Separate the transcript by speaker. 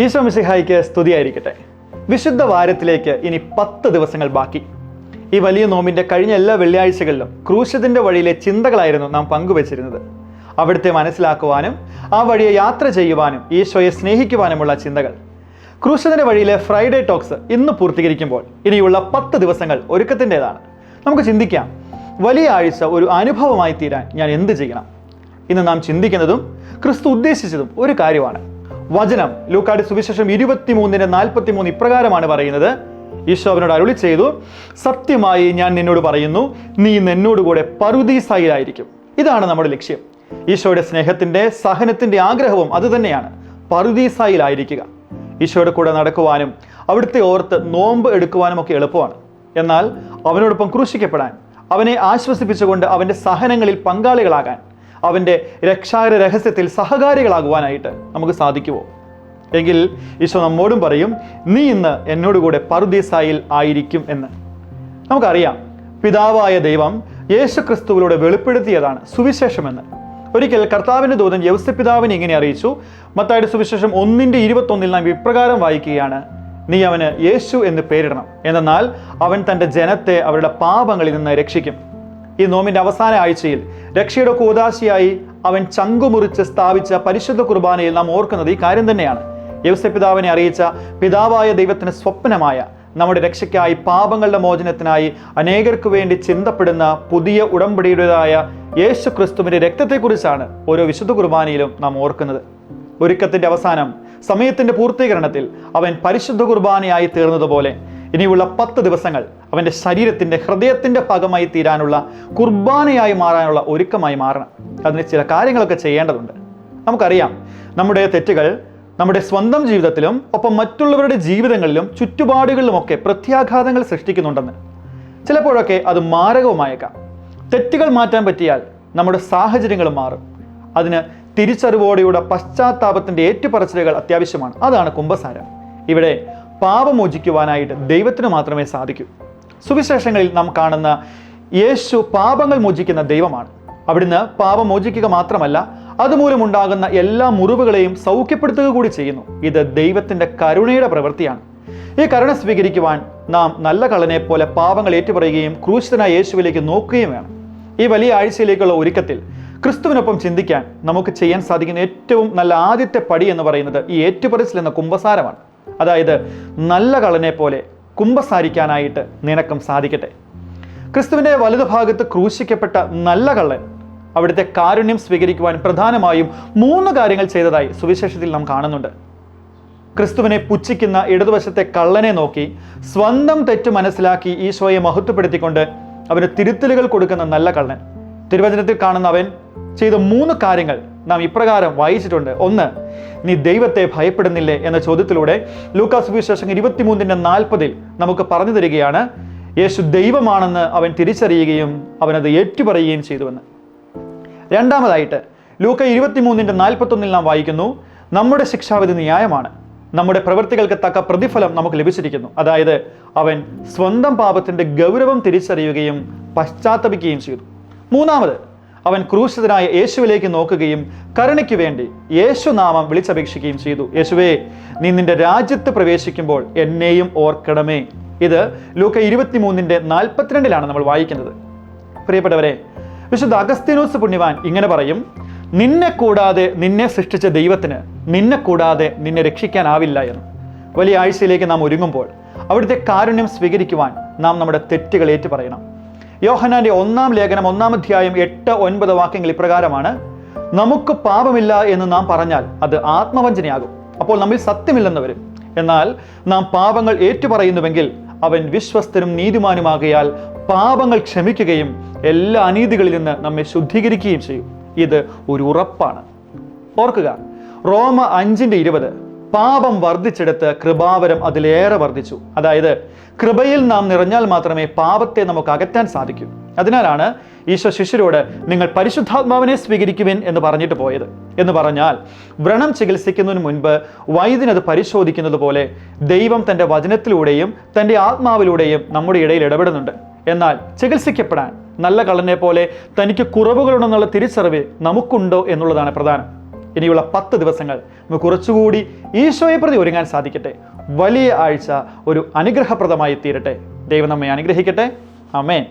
Speaker 1: ഈശോ മിസിഹായിക്ക് സ്തുതിയായിരിക്കട്ടെ. വിശുദ്ധ വാരത്തിലേക്ക് ഇനി പത്ത് ദിവസങ്ങൾ ബാക്കി. ഈ വലിയ നോമ്പിന്റെ കഴിഞ്ഞ എല്ലാ വെള്ളിയാഴ്ചകളിലും ക്രൂശത്തിന്റെ വഴിയിലെ ചിന്തകളായിരുന്നു നാം പങ്കുവച്ചിരുന്നത്. അവിടുത്തെ മനസ്സിലാക്കുവാനും ആ വഴിയെ യാത്ര ചെയ്യുവാനും ഈശോയെ സ്നേഹിക്കുവാനുമുള്ള ചിന്തകൾ. ക്രൂശത്തിന്റെ വഴിയിലെ ഫ്രൈഡേ ടോക്സ് ഇന്ന് പൂർത്തീകരിക്കുമ്പോൾ ഇനിയുള്ള പത്ത് ദിവസങ്ങൾ ഒരുക്കത്തിന്റെതാണ്. നമുക്ക് ചിന്തിക്കാം വലിയ ആഴ്ച ഒരു അനുഭവമായി തീരാൻ ഞാൻ എന്ത് ചെയ്യണം? ഇന്ന് നാം ചിന്തിക്കുന്നതും ക്രിസ്തു ഉദ്ദേശിച്ചതും ഒരു കാര്യമാണ്. വചനം ലൂക്കാട് സുവിശേഷം ഇരുപത്തിമൂന്നിന് നാൽപ്പത്തി മൂന്ന് ഇപ്രകാരമാണ് പറയുന്നത്. ഈശോ അവനോട് അരുളി ചെയ്തു സത്യമായി ഞാൻ നിന്നോട് പറയുന്നു നീ ഇന്ന് എന്നോട് കൂടെ പറുദീസായിലായിരിക്കും. ഇതാണ് നമ്മുടെ ലക്ഷ്യം. ഈശോയുടെ സ്നേഹത്തിന്റെ സഹനത്തിന്റെ ആഗ്രഹവും അതുതന്നെയാണ് പറുദീസായിലായിരിക്കുക. ഈശോയുടെ കൂടെ നടക്കുവാനും അവിടുത്തെ ഓർത്ത് നോമ്പ് എടുക്കുവാനും ഒക്കെ എളുപ്പമാണ്. എന്നാൽ അവനോടൊപ്പം ക്രൂശിക്കപ്പെടാൻ അവനെ ആശ്വസിപ്പിച്ചുകൊണ്ട് അവന്റെ സഹനങ്ങളിൽ പങ്കാളികളാകാൻ അവന്റെ രക്ഷാകര രഹസ്യത്തിൽ സഹകാരികളാകുവാനായിട്ട് നമുക്ക് സാധിക്കുമോ എങ്കിൽ ഈശോ നമ്മോടും പറയും നീ ഇന്ന് എന്നോടുകൂടെ പറുദീസായിൽ ആയിരിക്കും എന്ന്. നമുക്കറിയാം പിതാവായ ദൈവം യേശു ക്രിസ്തുവിലൂടെ വെളിപ്പെടുത്തിയതാണ് സുവിശേഷമെന്ന്. ഒരിക്കൽ കർത്താവിന്റെ ദൂതൻ യൗസപിതാവിനെ ഇങ്ങനെ അറിയിച്ചു മത്തായുടെ സുവിശേഷം ഒന്നിന്റെ ഇരുപത്തൊന്നിൽ നാം ഇപ്രകാരം വായിക്കുകയാണ് നീ അവന് യേശു എന്ന് പേരിടണം. എന്നാൽ അവൻ തന്റെ ജനത്തെ അവരുടെ പാപങ്ങളിൽ നിന്ന് രക്ഷിക്കും. ഈ നോമിന്റെ അവസാന ആഴ്ചയിൽ രക്ഷയുടെ കൂതാശിയായി അവൻ ചങ്കുമുറിച്ച് സ്ഥാപിച്ച പരിശുദ്ധ കുർബാനയിൽ നാം ഓർക്കുന്നത് ഈ കാര്യം തന്നെയാണ്. യവസപിതാവിനെ അറിയിച്ച പിതാവായ ദൈവത്തിന് സ്വപ്നമായ നമ്മുടെ രക്ഷയ്ക്കായി പാപങ്ങളുടെ മോചനത്തിനായി അനേകർക്ക് വേണ്ടി ചിന്തപ്പെടുന്ന പുതിയ ഉടമ്പടിയുടേതായ യേശു ക്രിസ്തുവിന്റെ രക്തത്തെക്കുറിച്ചാണ് ഓരോ വിശുദ്ധ കുർബാനയിലും നാം ഓർക്കുന്നത്. ഒരുക്കത്തിന്റെ അവസാനം സമയത്തിന്റെ പൂർത്തീകരണത്തിൽ അവൻ പരിശുദ്ധ കുർബാനയായി തീർന്നതുപോലെ ഇനിയുള്ള പത്ത് ദിവസങ്ങൾ അവന്റെ ശരീരത്തിന്റെ ഹൃദയത്തിന്റെ ഭാഗമായി തീരാനുള്ള കുർബാനയായി മാറാനുള്ള ഒരുക്കമായി മാറണം. അതിന് ചില കാര്യങ്ങളൊക്കെ ചെയ്യേണ്ടതുണ്ട്. നമുക്കറിയാം നമ്മുടെ തെറ്റുകൾ നമ്മുടെ സ്വന്തം ജീവിതത്തിലും ഒപ്പം മറ്റുള്ളവരുടെ ജീവിതങ്ങളിലും ചുറ്റുപാടുകളിലുമൊക്കെ പ്രത്യാഘാതങ്ങൾ സൃഷ്ടിക്കുന്നുണ്ടെന്ന്. ചിലപ്പോഴൊക്കെ അത് മാരകവുമായേക്കാം. തെറ്റുകൾ മാറ്റാൻ പറ്റിയാൽ നമ്മുടെ സാഹചര്യങ്ങളും മാറും. അതിന് തിരിച്ചറിവോടെയുള്ള പശ്ചാത്താപത്തിന്റെ ഏറ്റുപറച്ചിലുകൾ അത്യാവശ്യമാണ്. അതാണ് കുംഭസാരം. ഇവിടെ പാപമോചിക്കുവാനായിട്ട് ദൈവത്തിന് മാത്രമേ സാധിക്കൂ. സുവിശേഷങ്ങളിൽ നാം കാണുന്ന യേശു പാപങ്ങൾ മോചിക്കുന്ന ദൈവമാണ്. അവിടുന്ന് പാപം മോചിക്കുക മാത്രമല്ല അതുമൂലമുണ്ടാകുന്ന എല്ലാ മുറിവുകളെയും സൗഖ്യപ്പെടുത്തുക കൂടി ചെയ്യുന്നു. ഇത് ദൈവത്തിന്റെ കരുണയുടെ പ്രവൃത്തിയാണ്. ഈ കരുണ സ്വീകരിക്കുവാൻ നാം നല്ല കള്ളനെ പോലെ പാപങ്ങൾ ഏറ്റുപറയുകയും ക്രൂശിതനായ യേശുവിലേക്ക് നോക്കുകയും വേണം. ഈ വലിയ ആഴ്ചയിലേക്കുള്ള ഒരുക്കത്തിൽ ക്രിസ്തുവിനൊപ്പം ചിന്തിക്കാൻ നമുക്ക് ചെയ്യാൻ സാധിക്കുന്ന ഏറ്റവും നല്ല ആദ്യത്തെ പടി എന്ന് പറയുന്നത് ഈ ഏറ്റുപറിച്ചിൽ എന്ന കുംഭസാരമാണ്. അതായത് നല്ല കളനെ പോലെ കുമ്പസാരിക്കാനായിട്ട് നിനക്കും സാധിക്കട്ടെ. ക്രിസ്തുവിന്റെ വലതുഭാഗത്ത് ക്രൂശിക്കപ്പെട്ട നല്ല കള്ളൻ അവിടുത്തെ കാരുണ്യം സ്വീകരിക്കുവാൻ പ്രധാനമായും മൂന്ന് കാര്യങ്ങൾ ചെയ്തതായി സുവിശേഷത്തിൽ നാം കാണുന്നുണ്ട്. ക്രിസ്തുവിനെ പുച്ഛിക്കുന്ന ഇടതുവശത്തെ കള്ളനെ നോക്കി സ്വന്തം തെറ്റ് മനസ്സിലാക്കി ഈശോയെ മഹത്വപ്പെടുത്തിക്കൊണ്ട് അവന് തിരുത്തലുകൾ കൊടുക്കുന്ന നല്ല കള്ളൻ. തിരുവചനത്തിൽ കാണുന്ന അവൻ ചെയ്ത മൂന്ന് കാര്യങ്ങൾ നാം ഇപ്രകാരം വായിച്ചിട്ടുണ്ട്. ഒന്ന് നീ ദൈവത്തെ ഭയപ്പെടുന്നില്ലേ? എന്ന ചോദ്യത്തിലൂടെ ലൂക്കാസ് സുവിശേഷം ഇരുപത്തിമൂന്നിന്റെ നാൽപ്പതിൽ നമുക്ക് പറഞ്ഞു തരികയാണ് യേശു ദൈവമാണെന്ന് അവൻ തിരിച്ചറിയുകയും അവനത് ഏറ്റുപറയുകയും ചെയ്തുവെന്ന്. രണ്ടാമതായിട്ട് ലൂക്ക ഇരുപത്തിമൂന്നിന്റെ നാൽപ്പത്തൊന്നിൽ നാം വായിക്കുന്നു നമ്മുടെ ശിക്ഷാവിധി ന്യായമാണ്. നമ്മുടെ പ്രവൃത്തികൾക്ക് തക്ക പ്രതിഫലം നമുക്ക് ലഭിച്ചിരിക്കുന്നു. അതായത് അവൻ സ്വന്തം പാപത്തിന്റെ ഗൗരവം തിരിച്ചറിയുകയും പശ്ചാത്തപിക്കുകയും ചെയ്തു. മൂന്നാമത് അവൻ ക്രൂശിതനായ യേശുവിലേക്ക് നോക്കുകയും കരുണയ്ക്ക് വേണ്ടി യേശുനാമം വിളിച്ചപേക്ഷിക്കുകയും ചെയ്തു. യേശുവേ നീ നിന്റെ രാജ്യത്ത് പ്രവേശിക്കുമ്പോൾ എന്നെയും ഓർക്കണമേ. ഇത് ലൂക്ക ഇരുപത്തിമൂന്നിന്റെ നാൽപ്പത്തിരണ്ടിലാണ് നമ്മൾ വായിക്കുന്നത്. പ്രിയപ്പെട്ടവരെ വിശുദ്ധ അഗസ്തീനോസ് പുണ്യവാൻ ഇങ്ങനെ പറയും നിന്നെ കൂടാതെ നിന്നെ സൃഷ്ടിച്ച ദൈവത്തിന് നിന്നെ കൂടാതെ നിന്നെ രക്ഷിക്കാനാവില്ല എന്ന്. വലിയ ആഴ്ചയിലേക്ക് നാം ഒരുങ്ങുമ്പോൾ അവിടുത്തെ കാരുണ്യം സ്വീകരിക്കുവാൻ നാം നമ്മുടെ തെറ്റുകൾ ഏറ്റു പറയണം. യോഹനാന്റെ ഒന്നാം ലേഖനം ഒന്നാം അധ്യായം എട്ട് ഒൻപത് വാക്യങ്ങൾ ഇപ്രകാരമാണ്. നമുക്ക് പാപമില്ല എന്ന് നാം പറഞ്ഞാൽ അത് ആത്മവഞ്ചനയാകും. അപ്പോൾ നമ്മിൽ സത്യമില്ലെന്ന് വരും. എന്നാൽ നാം പാപങ്ങൾ ഏറ്റുപറയുന്നുവെങ്കിൽ അവൻ വിശ്വസ്തനും നീതിമാനുമാകയാൽ പാപങ്ങൾ ക്ഷമിക്കുകയും എല്ലാ അനീതികളിൽ നിന്ന് നമ്മെ ശുദ്ധീകരിക്കുകയും ചെയ്യും. ഇത് ഒരു ഉറപ്പാണ്. ഓർക്കുക റോമ അഞ്ചിന്റെ ഇരുപത് പാപം വർദ്ധിച്ചെടുത്ത് കൃപാവരം അതിലേറെ വർദ്ധിച്ചു. അതായത് കൃപയിൽ നാം നിറഞ്ഞാൽ മാത്രമേ പാപത്തെ നമുക്ക് അകറ്റാൻ സാധിക്കൂ. അതിനാലാണ് ഈശോ ശിഷ്യരോട് നിങ്ങൾ പരിശുദ്ധാത്മാവിനെ സ്വീകരിക്കുവിൻ എന്ന് പറഞ്ഞിട്ട് പോയത്. എന്ന് പറഞ്ഞാൽ വ്രണം ചികിത്സിക്കുന്നതിന് മുൻപ് വൈദ്യനത് പരിശോധിക്കുന്നത് പോലെ ദൈവം തന്റെ വചനത്തിലൂടെയും തന്റെ ആത്മാവിലൂടെയും നമ്മുടെ ഇടയിൽ ഇടപെടുന്നുണ്ട്. എന്നാൽ ചികിത്സിക്കപ്പെടാൻ നല്ല കള്ളനെ പോലെ തനിക്ക് കുറവുകളുണ്ടെന്നുള്ള തിരിച്ചറിവ് നമുക്കുണ്ടോ എന്നുള്ളതാണ് പ്രധാനം. ഇനിയുള്ള പത്ത് ദിവസങ്ങൾ നമുക്ക് കുറച്ചുകൂടി ഈശോയെ പ്രതി ഒരുങ്ങാൻ സാധിക്കട്ടെ. വലിയ ആഴ്ച ഒരു അനുഗ്രഹപ്രദമായി തീരട്ടെ. ദൈവം നമ്മെ അനുഗ്രഹിക്കട്ടെ. അമേൻ